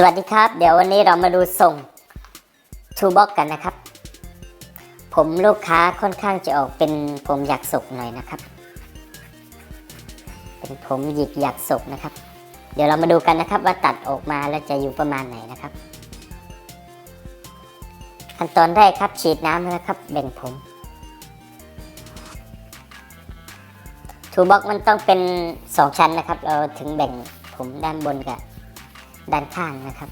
สวัสดีครับ เดี๋ยววันนี้เรามาดูส่งทูบ็อกกันนะครับ ผมลูกค้าค่อนข้างจะออกเป็นผมอยากศกหน่อยนะครับ เป็นผมหยิกอยากศกนะครับ เดี๋ยวเรามาดูกันนะครับว่าตัดออกมาแล้วจะอยู่ประมาณไหนนะครับ ขั้นตอนแรกครับฉีดน้ำนะครับแบ่งผมทูบ็อกมันต้องเป็นสองชั้นนะครับ เราถึงแบ่งผมด้านบนกับ ด้านข้างนะครับ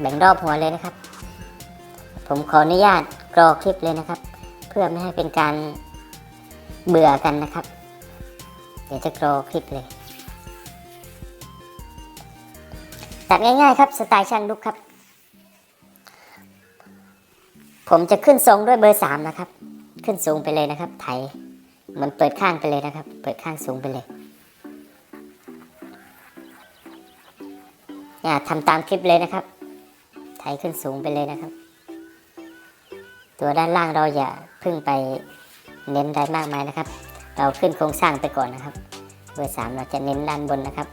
แบ่งรอบหัวเลยนะครับ ผมขออนุญาตกรอคลิปเลยนะครับ เพื่อไม่ให้เป็นการเบื่อกันนะครับ เดี๋ยวจะกรอคลิปเลยตัดง่ายๆครับสไตล์ช่างลุกครับ ผมจะขึ้นทรงด้วยเบอร์สามนะครับ ขึ้นสูงไปเลยนะครับ ไถเหมือนเปิดข้างไปเลยนะครับ เปิดข้างสูงไปเลย เนี่ยทำตามคลิปเลยนะครับ ไถขึ้นสูงไปเลยนะครับ ตัวด้านล่างเราอย่าพึ่งไปเน้นอะไรมากมายนะครับ เราขึ้นโครงสร้างไปก่อนนะครับ เบอร์สามเราจะเน้นด้านบนนะครับ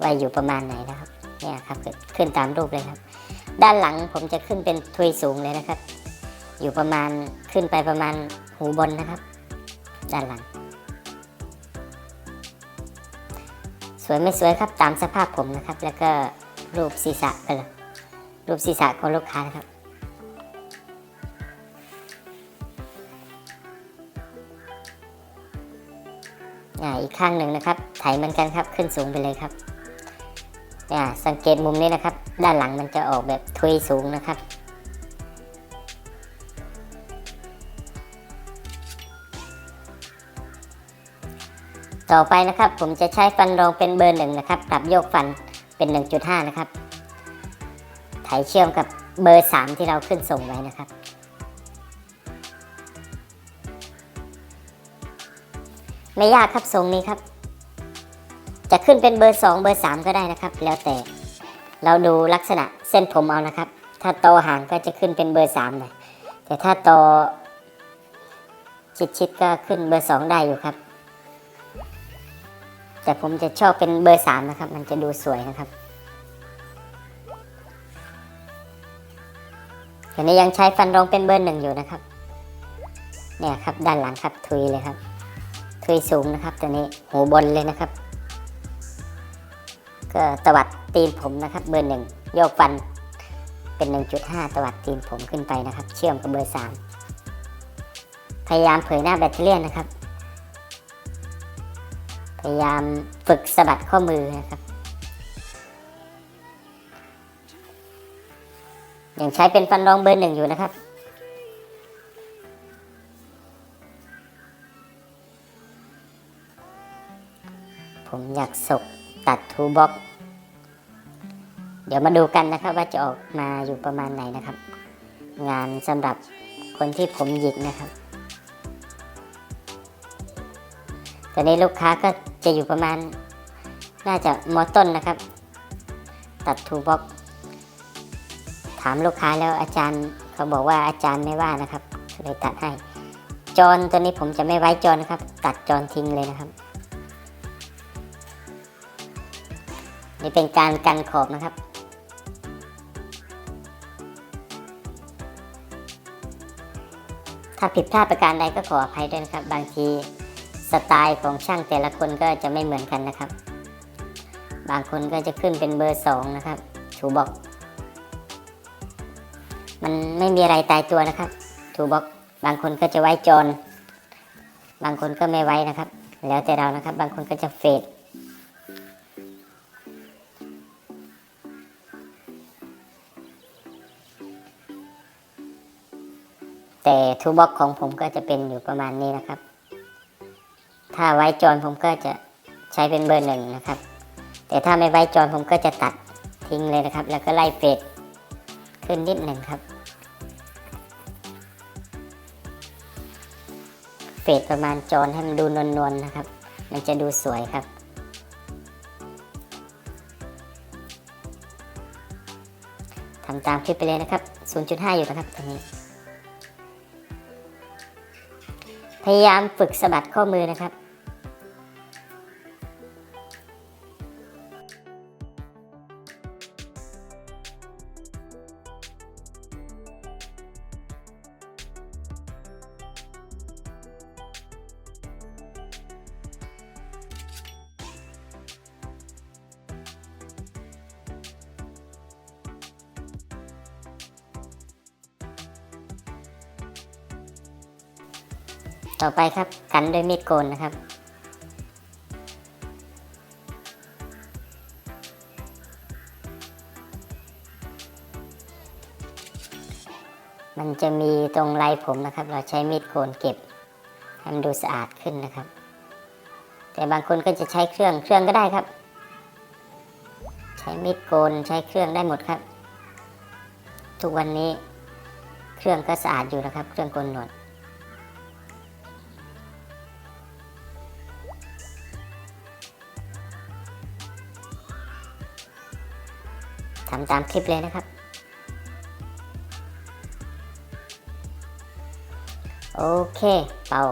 ว่าอยู่ประมาณไหนนะครับ เนี่ยครับขึ้นตามรูปเลยครับ ด้านหลังผมจะขึ้นเป็นทุยสูงเลยนะครับ อยู่ประมาณขึ้นไปประมาณหูบนนะครับ ด้านหลัง สวยไม่สวยครับตามสภาพผมนะครับ แล้วก็ รูปศีรษะไปเลยรูปศีรษะของลูกค้านะครับอ่าอีกข้างหนึ่งนะครับ ไถเหมือนกันครับ ขึ้นสูงไปเลยครับอ่าสังเกตมุมนี้นะครับ ด้านหลังมันจะออกแบบทุยสูงนะครับต่อไปนะครับผมจะใช้ฟันรองเป็นเบอร์หนึ่งนะครับปรับโยกฟัน เป็น 1.5 นะครับ ไถเชื่อมกับเบอร์ 3 ที่เราขึ้นส่งไว้นะครับ ไม่ยากครับทรงนี้ครับ จะขึ้นเป็นเบอร์ 2 เบอร์ 3 ก็ได้นะครับ แล้วแต่เราดูลักษณะเส้นผมเอานะครับ ถ้าโตห่างก็จะขึ้นเป็นเบอร์3เลยแต่ถ้าโตชิดๆก็ขึ้นเบอร์ 2 ได้อยู่ครับ แต่ผมจะชอบเป็นเบอร์3นะครับ มันจะดูสวยนะครับตอนนี้ยังใช้ฟันรองเป็นเบอร์หนึ่งอยู่นะครับ เนี่ยครับด้านหลังครับทุยเลยครับ ทุยสูงนะครับตัวนี้หูบนเลยนะครับ ก็ตวัดตีนผมนะครับ เบอร์หนึ่งโยกฟันเป็น 1.5 ตวัดตีนผมขึ้นไปนะครับ เชื่อมกับเบอร์ 3 พยายามเผยหน้าแบตเตอรี่ยนนะครับ พยายามฝึกสะบัดข้อมือนะครับ ยังใช้เป็นฟันรองเบอร์หนึ่งอยู่นะครับผมอยากศกตัดทูบ็อกเดี๋ยวมาดูกันนะครับว่าจะออกมาอยู่ประมาณไหนนะครับ งานสำหรับคนที่ผมหยิกนะครับ ตอนนี้ลูกค้าก็ จะอยู่ประมาณ น่าจะมอต้นนะครับ ตัดทูบ็อกถามลูกค้าแล้วอาจารย์เขาบอกว่าอาจารย์ไม่ว่านะครับเลยตัดให้ จอนตัวนี้ผมจะไม่ไว้จอนนะครับ ตัดจอนทิ้งเลยนะครับ นี่เป็นการกันขอบนะครับถ้าผิดพลาดประการใดก็ขออภัยด้วยนะครับ บางที สไตล์ของช่างแต่ละคนก็จะไม่เหมือนกันนะครับ บางคนก็จะขึ้นเป็นเบอร์สองนะครับชูบอกมันไม่มีอะไรตายตัวนะครับถูบอกบางคนก็จะไว้จน บางคนก็ไม่ไว้นะครับ แล้วแต่เรานะครับ บางคนก็จะเฟดแต่ทูบ็อกของผมก็จะเป็นอยู่ประมาณนี้นะครับ ถ้าไว้จอนผมก็จะใช้เป็นเบอร์หนึ่งนะครับ แต่ถ้าไม่ไว้จอนผมก็จะตัดทิ้งเลยนะครับ แล้วก็ไล่เฟดขึ้นนิดหนึ่งครับ เฟดประมาณจอนให้มันดูนวลๆนะครับ มันจะดูสวยครับทำตามคลิปไปเลยนะครับ 0.5 อยู่นะครับตรงนี้ พยายามฝึกสะบัดข้อมือนะครับ ต่อไปครับกันด้วยมีดโกนนะครับ มันจะมีตรงไรผมนะครับ เราใช้มีดโกนเก็บให้มันดูสะอาดขึ้นนะครับ แต่บางคนก็จะใช้เครื่องเครื่องก็ได้ครับ ใช้มีดโกนใช้เครื่องได้หมดครับ ทุกวันนี้เครื่องก็สะอาดอยู่นะครับ เครื่องโกนหนวด ทำตามคลิปเลยนะครับ โอเคเป่า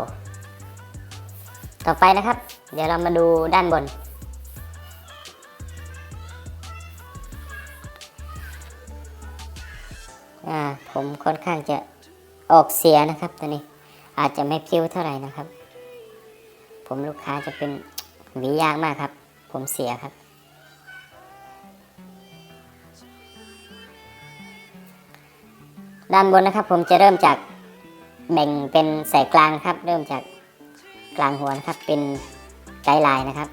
ต่อไปนะครับ เดี๋ยวเรามาดูด้านบน อ่า ผมค่อนข้างจะออกเสียนะครับตอนนี้อาจจะไม่พิ้วเท่าไหร่นะครับ ผมลูกค้าจะเป็นหวียากมากครับ ผมเสียครับ ด้านบนนะครับ ผมจะเริ่มจากแบ่งเป็นสายกลางครับ เริ่มจากกลางหัวนะครับเป็นไกด์ไลน์นะครับ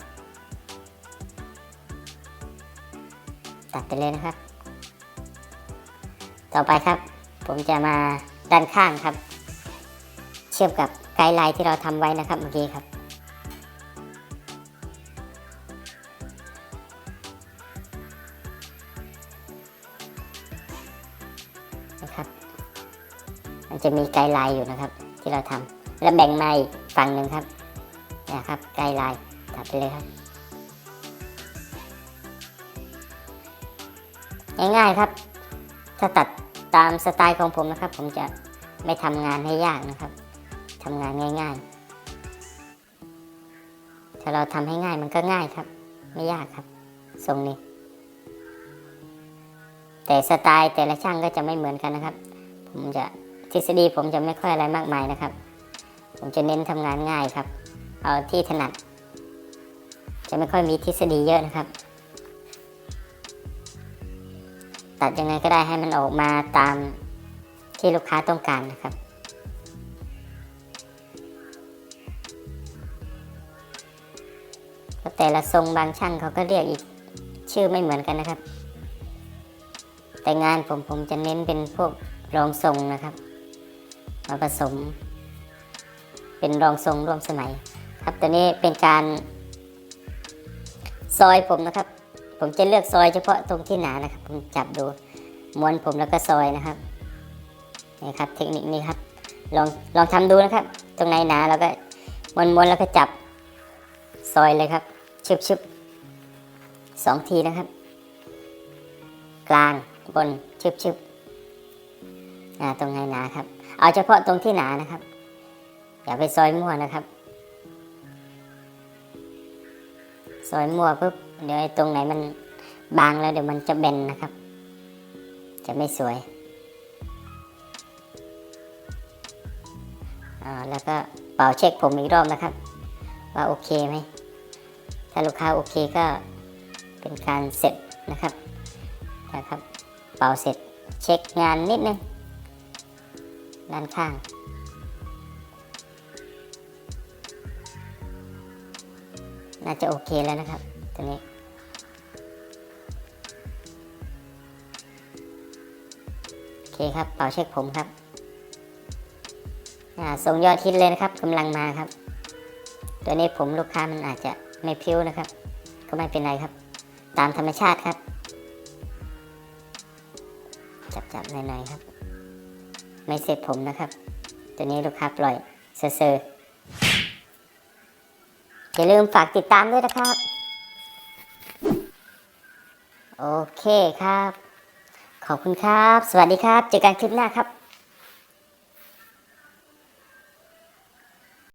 ตัดไปเลยนะครับ ต่อไปครับ ผมจะมาด้านข้างครับ เชื่อมกับไกด์ไลน์ที่เราทำไว้นะครับเมื่อกี้ครับนะครับ มันจะมีไกด์ไลน์อยู่นะครับ ที่เราทำแล้วแบ่งมาอีกฝั่งหนึ่งครับนะครับไกด์ไลน์ตัดไปเลยครับ ง่ายๆครับ ถ้าตัดตามสไตล์ของผมนะครับ ผมจะไม่ทำงานให้ยากนะครับทำงานง่าย ๆ ถ้าเราทำให้ง่ายมันก็ง่ายครับ ไม่ยากครับทรงนี้ แต่สไตล์แต่ละช่างก็จะไม่เหมือนกันนะครับ ผมจะ ทฤษฎีผมจะไม่ค่อยอะไรมากมายนะครับ ผมจะเน้นทำงานง่ายครับ เอาที่ถนัด จะไม่ค่อยมีทฤษฎีเยอะนะครับ ตัดยังไงก็ได้ให้มันออกมาตามที่ลูกค้าต้องการนะครับแล้วแต่ละทรงบางช่างเขาก็เรียกอีกชื่อไม่เหมือนกันนะครับ แต่งานผมผมจะเน้นเป็นพวกรองทรงนะครับ มาผสม เป็นรองทรงร่วมสมัย ครับตัวนี้เป็นการ ซอยผมนะครับ ผมจะเลือกซอยเฉพาะตรงที่หนานะครับ ผมจับดูม้วนผมแล้วก็ซอยนะครับนี่ครับ เทคนิคนี้ครับลองลองทำดูนะครับ ตรงไหนหนาแล้วก็ม้วนม้วนแล้วก็จับซอยเลยครับชึบชึบสองทีนะครับ กลางบนชึบชึบอ่าตรงไหนหนาครับ เอาเฉพาะตรงที่หนานะครับ อย่าไปซอยมั่วนะครับ ซอยมั่วปุ๊บเดี๋ยวตรงไหนมันบางแล้วเดี๋ยวมันจะแบนนะครับ จะไม่สวย แล้วก็เป่าเช็คผมอีกรอบนะครับ ว่าโอเคไหม ถ้าลูกค้าโอเคก็เป็นการเสร็จนะครับนะครับ เป่าเสร็จเช็คงานนิดนึง ด้านข้าง น่าจะโอเคแล้วนะครับตัวนี้โอเคครับเป่าเช็คผมครับอ่าส่งยอดฮิตเลยนะครับกำลังมาครับ ตัวนี้ผมลูกค้ามันอาจจะไม่พิ้วนะครับ ก็ไม่เป็นไรครับ ตามธรรมชาติครับ จับๆหน่อยๆครับ ไม่เสร็จผมนะครับ ตัวนี้ลูกค้าปล่อยเซอร์ๆอย่าลืมฝากติดตามด้วยนะครับ โอเคครับ ขอบคุณครับ สวัสดีครับ เจอกันคลิปหน้าครับ